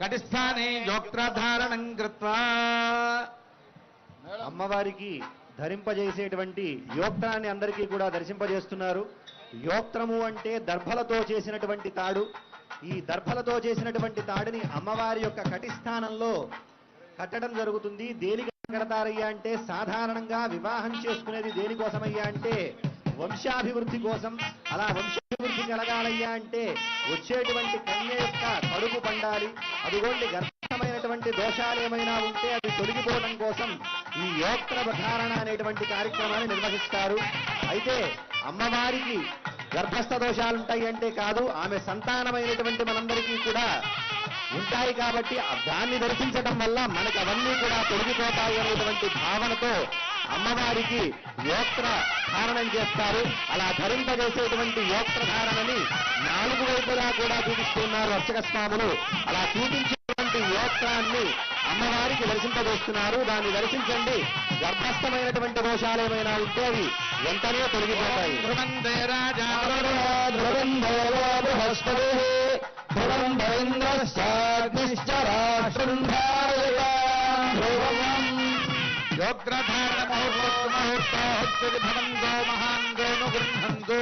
కటిస్థానే యోక్త్రధారణం కృత్వా. అమ్మవారికి ధరింపజేసేటువంటి యోక్తాన్ని అందరికీ కూడా దర్శింపజేస్తున్నారు. యోక్త్రము అంటే దర్భలతో చేసినటువంటి తాడు. ఈ దర్భలతో చేసినటువంటి తాడుని అమ్మవారి యొక్క కటిస్థానంలో కట్టడం జరుగుతుంది. దేనికి కడతారయ్యా అంటే సాధారణంగా వివాహం చేసుకునేది దేనికోసమయ్యా అంటే వంశాభివృద్ధి కోసం. అలా అభివృద్ధి కలగాలయ్యా అంటే వచ్చేటువంటి కన్య యొక్క కడుపు పండాలి. అదిగోండి గర్భమైనటువంటి దోషాలు ఏమైనా ఉంటే అవి తొలగిపోవడం కోసం ఈ యోక్త్ర ధారణ అనేటువంటి కార్యక్రమాన్ని నిర్వహిస్తారు. అయితే అమ్మవారికి గర్భస్థ దోషాలుంటాయి అంటే కాదు ఆమె సంతానమైనటువంటి మనందరికీ కూడా ఉంటాయి కాబట్టి దాన్ని దర్శించడం వల్ల మనకు అవన్నీ కూడా తొలగిపోతాయి అనేటువంటి భావనతో అమ్మవారికి యోక్త్ర ధారణం చేస్తారు. అలా ధరింపజేసేటువంటి యోక్త్ర ధారణని నాలుగు వైపులా కూడా చూపిస్తున్నారు అర్చక స్వాములు అలా చూపించేటువంటి యోక్త్రాన్ని అమ్మవారికి దర్శింపజేస్తున్నారు. దాన్ని దర్శించండి. గర్భస్థమైనటువంటి దోషాలు ఏమైనా ఉంటే అవి వెంటనే తొలగిపోతాయి. యోగ్రధారణ ముహూర్తోహుర్తోహుత్తి భవంతో మహాన్ గోను గృహంతు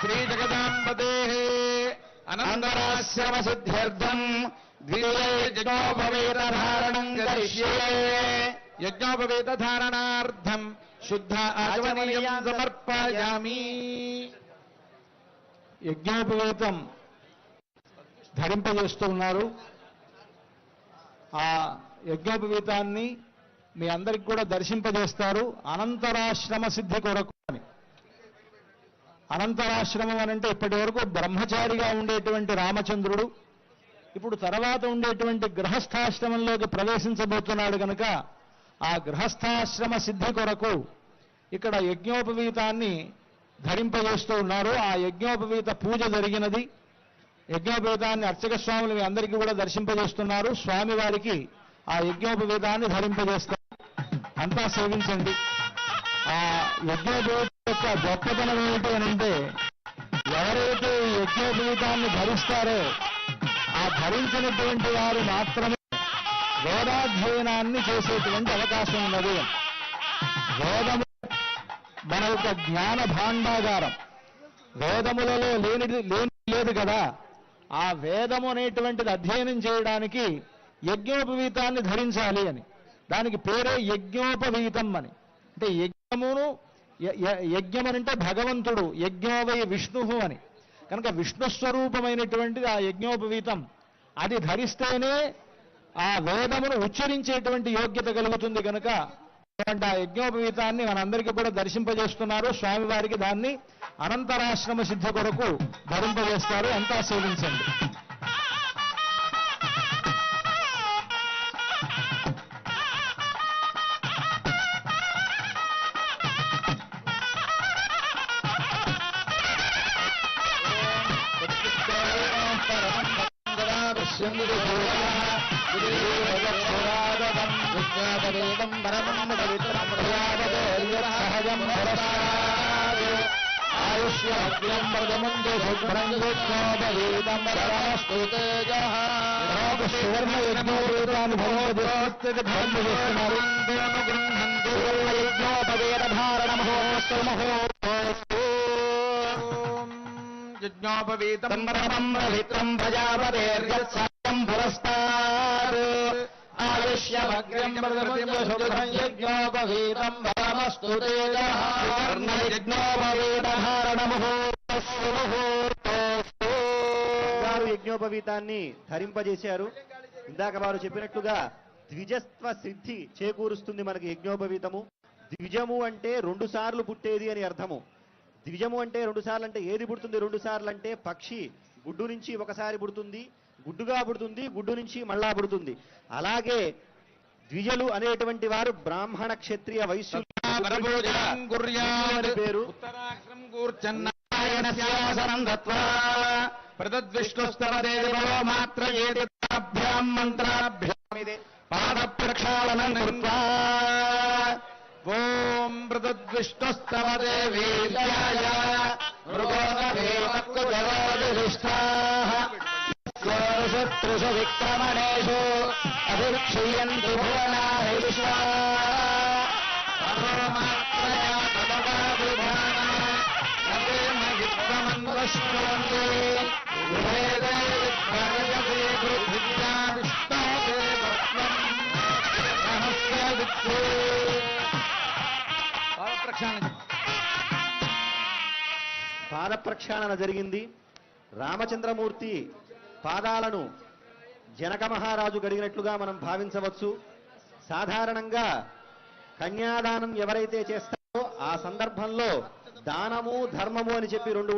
శ్రీ జగదాంబదే అనంతరాశ్రమ సిద్ధ్యర్థం ద్విజోపవేత ధారణం కరిష్యే యజ్ఞోపవేత ధారణార్థం శుద్ధ ఆచమనీయం సమర్పయామి. యజ్ఞోపవేతం ధరింపజేస్తూ ఉన్నారు. ఆ యజ్ఞోపవీతాన్ని మీ అందరికి కూడా దర్శింపజేస్తారు. అనంతరాశ్రమ సిద్ధి కొరకు అని. అనంతరాశ్రమం అని అంటే ఇప్పటి వరకు బ్రహ్మచారిగా ఉండేటువంటి రామచంద్రుడు ఇప్పుడు తర్వాత ఉండేటువంటి గృహస్థాశ్రమంలోకి ప్రవేశించబోతున్నాడు కనుక ఆ గృహస్థాశ్రమ సిద్ధి కొరకు ఇక్కడ యజ్ఞోపవీతాన్ని ధరింపజేస్తూ ఉన్నారు. ఆ యజ్ఞోపవీత పూజ జరిగినది. యజ్ఞోపవేదాన్ని అర్చక స్వాములు మీ అందరికీ కూడా దర్శింపజేస్తున్నారు. స్వామివారికి ఆ యజ్ఞోపవేదాన్ని ధరింపజేస్తారు. అంతా సేవించండి. ఆ యజ్ఞోపవీత యొక్క గొప్పతనం ఏమిటి అని అంటే ఎవరైతే ఈ ధరిస్తారో ఆ ధరించినటువంటి వారు మాత్రమే వేదాధ్యయనాన్ని చేసేటువంటి అవకాశం ఉన్నది. వేదము మన యొక్క జ్ఞాన భాండాగారం. వేదములలో లేనిది లేని లేదు కదా. ఆ వేదము అనేటువంటిది అధ్యయనం చేయడానికి యజ్ఞోపవీతాన్ని ధరించాలి అని. దానికి పేరే యజ్ఞోపవీతం అని. అంటే యజ్ఞమును యజ్ఞం అంటే భగవంతుడు యజ్ఞోవై విష్ణు అని. కనుక విష్ణు స్వరూపమైనటువంటిది ఆ యజ్ఞోపవీతం. అది ధరిస్తేనే ఆ వేదమును ఉచ్చరించేటువంటి యోగ్యత కలుగుతుంది కనుక ఆ యజ్ఞోపవీతాన్ని మనందరికీ కూడా దర్శింపజేస్తున్నారు స్వామివారికి దాన్ని అనంతరాశ్రమ సిద్ధి కొరకు ధరింపజేస్తారు అంతా సేవించండి సువర్ణ యజ్ఞోపవీతాన్ని ధరింపజేస్తున్నారు యజ్ఞోపవేత ధారణ మహోత్సవ వారు యజ్ఞోపవీతాన్ని ధరింపజేశారు. ఇందాక వారు చెప్పినట్లుగా ద్విజత్వ సిద్ధి చేకూరుస్తుంది మనకి యజ్ఞోపవీతము. ద్విజము అంటే రెండు సార్లు పుట్టేది అని అర్థము. ద్విజము అంటే రెండు సార్లు అంటే ఏది పుడుతుంది? రెండు సార్లు అంటే పక్షి గుడ్డు నుంచి ఒకసారి పుడుతుంది గుడ్డుగా పుడుతుంది గుడ్డు నుంచి మళ్ళా పుడుతుంది. అలాగే ద్విజలు అనేటువంటి వారు బ్రాహ్మణ క్షత్రియ వైశ్యులు. పేరు? పాద ప్రక్షాళనం కృత్వా. ఓం ప్రతద్విష్ణుస్తవ దేవీర్యాయ మృగోదవే ధర్మనిష్టాః తత్వం సహస్ర విద్వే ప్రక్షాళన పాద ప్రక్షాళన జరిగింది. రామచంద్రమూర్తి పాదాలను జనక మహారాజు గడిగినట్లుగా మనం భావించవచ్చు. సాధారణంగా కన్యాదానం ఎవరైతే చేస్తారో ఆ సందర్భంలో దానము ధర్మము అని చెప్పి రెండు